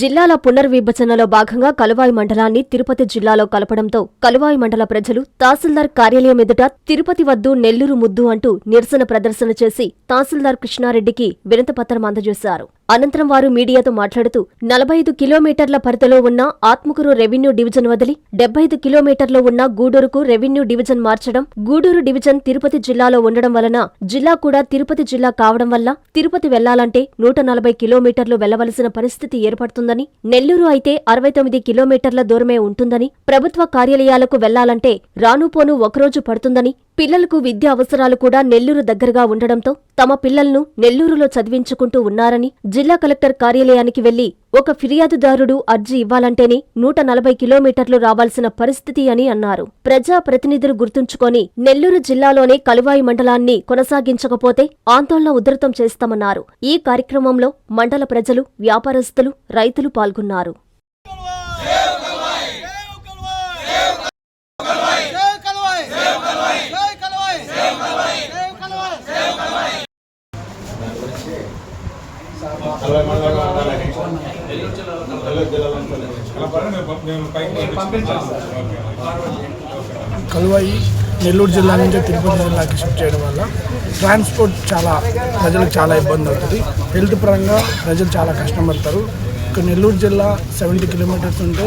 జిల్లాల పునర్విభజనలో భాగంగా కలువాయి మండలాన్ని తిరుపతి జిల్లాలో కలపడంతో కలువాయి మండల ప్రజలు తహసీల్దార్ కార్యాలయం ఎదుట తిరుపతి వద్దు నెల్లూరు ముద్దు అంటూ నిరసన ప్రదర్శన చేసి తహసీల్దార్ కృష్ణారెడ్డికి వినతిపత్రం అందజేశారు. అనంతరం వారు మీడియాతో మాట్లాడుతూ నలభై ఐదు కిలోమీటర్ల పరిధిలో ఉన్న ఆత్మకూరు రెవెన్యూ డివిజన్ వదిలి డెబ్బై ఐదు కిలోమీటర్లో ఉన్న గూడూరుకు రెవెన్యూ డివిజన్ మార్చడం గూడూరు డివిజన్ తిరుపతి జిల్లాలో ఉండడం వలన జిల్లా కూడా తిరుపతి జిల్లా కావడం వల్ల తిరుపతి వెళ్ళాలంటే నూట నలభై కిలోమీటర్లు వెళ్ళవలసిన పరిస్థితి ఏర్పడుతుందని నెల్లూరు అయితే అరవై తొమ్మిది కిలోమీటర్ల దూరమే ఉంటుందని ప్రభుత్వ కార్యాలయాలకు వెళ్ళాలంటే రానుపోను ఒకరోజు పడుతుందని పిల్లలకు విద్యా అవసరాలు కూడా నెల్లూరు దగ్గరగా ఉండడంతో తమ పిల్లలను నెల్లూరులో చదివించుకుంటూ ఉన్నారని జిల్లా కలెక్టర్ కార్యాలయానికి వెళ్ళి ఒక ఫిర్యాదుదారుడు అర్జీ ఇవ్వాలంటేనే నూట నలభై కిలోమీటర్లు రావాల్సిన పరిస్థితి అని అన్నారు. ప్రజా ప్రతినిధులు గుర్తుంచుకొని నెల్లూరు జిల్లాలోనే కలువాయి మండలాన్ని కొనసాగించకపోతే ఆందోళన ఉధృతం చేస్తామన్నారు. ఈ కార్యక్రమంలో మండల ప్రజలు వ్యాపారస్తులు రైతులు పాల్గొన్నారు జై కల్వాయ్ జై కల్వాయ్ జై కల్వాయ్ జై కల్వాయ్ జై కల్వాయ్ జై కల్వాయ్ అరవై మండలం ఉండాలని నెల్లూరు జిల్లాలో అలా పరంగా నేను పైకి పంపించాను కలువాయి నెల్లూరు జిల్లా నుంచి తిరుపతి జిల్లాకి షిఫ్ట్ చేయడం వల్ల ట్రాన్స్పోర్ట్ చాలా ప్రజలకు చాలా ఇబ్బంది అవుతుంది. హెల్త్ పరంగా ప్రజలు చాలా కష్టపడతారు. ఇక నెల్లూరు జిల్లా సెవెంటీ కిలోమీటర్స్ ఉంటే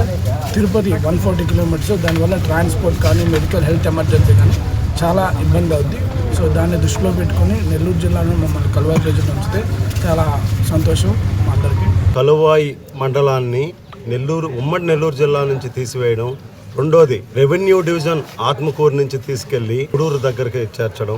తిరుపతి వన్ ఫార్టీ కిలోమీటర్స్ దానివల్ల ట్రాన్స్పోర్ట్ కానీ మెడికల్ హెల్త్ ఎమర్జెన్సీ కానీ చాలా ఇబ్బంది అవుద్ది. సో దాన్ని దృష్టిలో పెట్టుకొని నెల్లూరు జిల్లాను మమ్మల్ని కలువాయి ప్రజలు ఉంచితే చాలా సంతోషం మా అందరికీ. కలువాయి మండలాన్ని నెల్లూరు ఉమ్మడి నెల్లూరు జిల్లా నుంచి తీసివేయడం. రెండోది రెవెన్యూ డివిజన్ ఆత్మకూరు నుంచి తీసుకెళ్ళి గుడూరు దగ్గరికి చేర్చడం.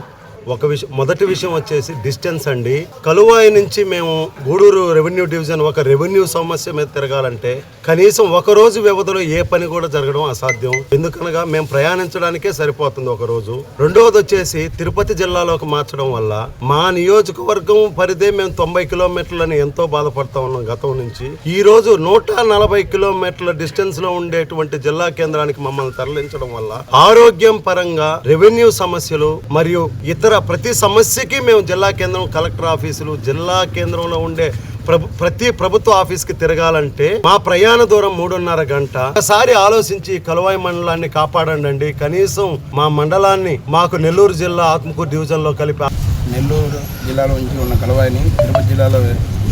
ఒక విషయం మొదటి విషయం వచ్చేసి డిస్టెన్స్ అండి. కలువాయి నుంచి మేము గూడూరు రెవెన్యూ డివిజన్ ఒక రెవెన్యూ సమస్య మీద తిరగాలంటే కనీసం ఒక రోజు వ్యవధిలో ఏ పని కూడా జరగడం అసాధ్యం. ఎందుకనగా మేము ప్రయాణించడానికే సరిపోతుంది ఒక రోజు. రెండవది వచ్చేసి తిరుపతి జిల్లాలోకి మార్చడం వల్ల మా నియోజకవర్గం పరిధే మేము తొంభై కిలోమీటర్లని ఎంతో బాధపడతా ఉన్నాం గతం నుంచి. ఈ రోజు నూట నలభై కిలోమీటర్ల డిస్టెన్స్లో ఉండేటువంటి జిల్లా కేంద్రానికి మమ్మల్ని తరలించడం వల్ల ఆరోగ్యం పరంగా రెవెన్యూ సమస్యలు మరియు ఇతర ప్రతి సమస్యకి మేము జిల్లా కేంద్రం కలెక్టర్ ఆఫీసులు జిల్లా కేంద్రంలో ఉండే ప్రభు ప్రతి ప్రభుత్వ ఆఫీస్కి తిరగాలంటే మా ప్రయాణ దూరం మూడున్నర గంట. ఒకసారి ఆలోచించి కలువాయి మండలాన్ని కాపాడండి కనీసం మా మండలాన్ని మాకు నెల్లూరు జిల్లా ఆత్మకూరు డివిజన్లో కలిపి నెల్లూరు జిల్లాలో నుంచి ఉన్న కలువాయిని తిరుపతి జిల్లాలో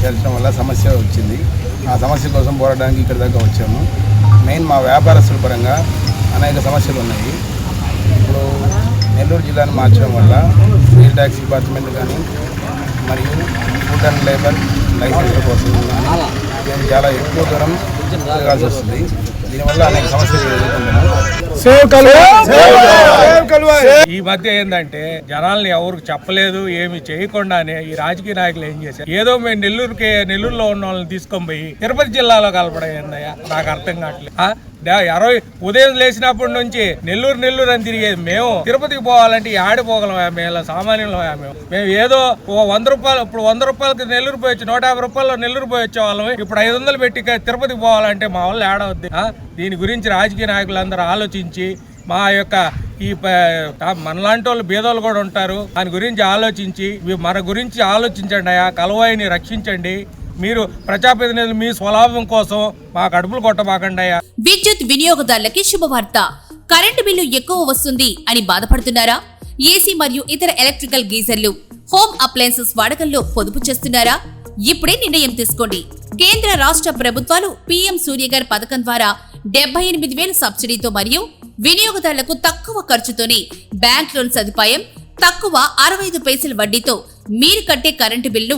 చేర్చడం వల్ల సమస్య వచ్చింది. ఆ సమస్య కోసం పోరాడడానికి ఇక్కడ దాకా వచ్చాము. మెయిన్ మా వ్యాపారస్తుల పరంగా అనేక సమస్యలు ఉన్నాయి. ఇప్పుడు నెల్లూరు జిల్లాను మార్చడం వల్ల సేల్ ట్యాక్స్ డిపార్ట్మెంట్ కానీ మరియు ఫుడ్ అండ్ లేబర్ లైసెన్స్ల కోసం చాలా ఎక్కువ దూరం తిరగాల్సి వస్తుంది. దీనివల్ల అనేక సమస్యలు ఈ మధ్య ఏంటంటే జనాల్ని ఎవరికి చెప్పలేదు ఏమి చేయకుండానే ఈ రాజకీయ నాయకులు ఏం చేశారు? ఏదో మేము నెల్లూరుకి నెల్లూరులో ఉన్న వాళ్ళని తీసుకొని పోయి తిరుపతి జిల్లాలో కలపడం ఏందయ్యా? నాకు అర్థం కావట్లేదు. అరవై ఉదయం లేచినప్పటి నుంచి నెల్లూరు నెల్లూరు అని తిరిగేది మేము తిరుపతికి పోవాలంటే ఆడిపోగలం మేము? సామాన్యులం మేము? మేము ఏదో ఓ వంద రూపాయలు ఇప్పుడు వంద రూపాయలకి నెల్లూరు పోయొచ్చు నూట యాభై రూపాయలు నెల్లూరు పోయి వాళ్ళం. ఇప్పుడు ఐదు వందలు పెట్టి తిరుపతి తిరుపతికి పోవాలంటే మా వాళ్ళు ఏడవద్ది దీని గురించి రాజకీయ నాయకులందరూ ఆలోచించి మా యొక్క ఈ ప- మనలాంటి వాళ్ళు బీదోళ్ళు కూడా ఉంటారు. దాని గురించి ఆలోచించి మన గురించి ఆలోచించండి ఆ కలవాయిని రక్షించండి. మీరు ప్రజాప్రతినిధులు మీ స్వలాభం కోసం మా కడుపులు కొట్టబాకండి అయ్యా. విద్యుత్ వినియోగదారులకి శుభవార్త. కరెంటు బిల్లు ఎక్కువ వస్తుంది అని బాధపడుతున్నారా? ఏసీ మరియు ఇతర ఎలక్ట్రికల్ గీజర్లు హోమ్ అప్లయన్సెస్ వాడకంలో పొదుపు చేస్తున్నారా? ఇప్పుడే నిర్ణయం తీసుకోండి. కేంద్ర రాష్ట్ర ప్రభుత్వాలు పీఎం సూర్యగర్ పథకం ద్వారా డెబ్బై ఎనిమిది వేల సబ్సిడీతో మరియు వినియోగదారులకు తక్కువ ఖర్చుతోనే బ్యాంక్ లోన్ సదుపాయం తక్కువ అరవై ఐదు పైసల వడ్డీతో మీరు కట్టే కరెంటు బిల్లు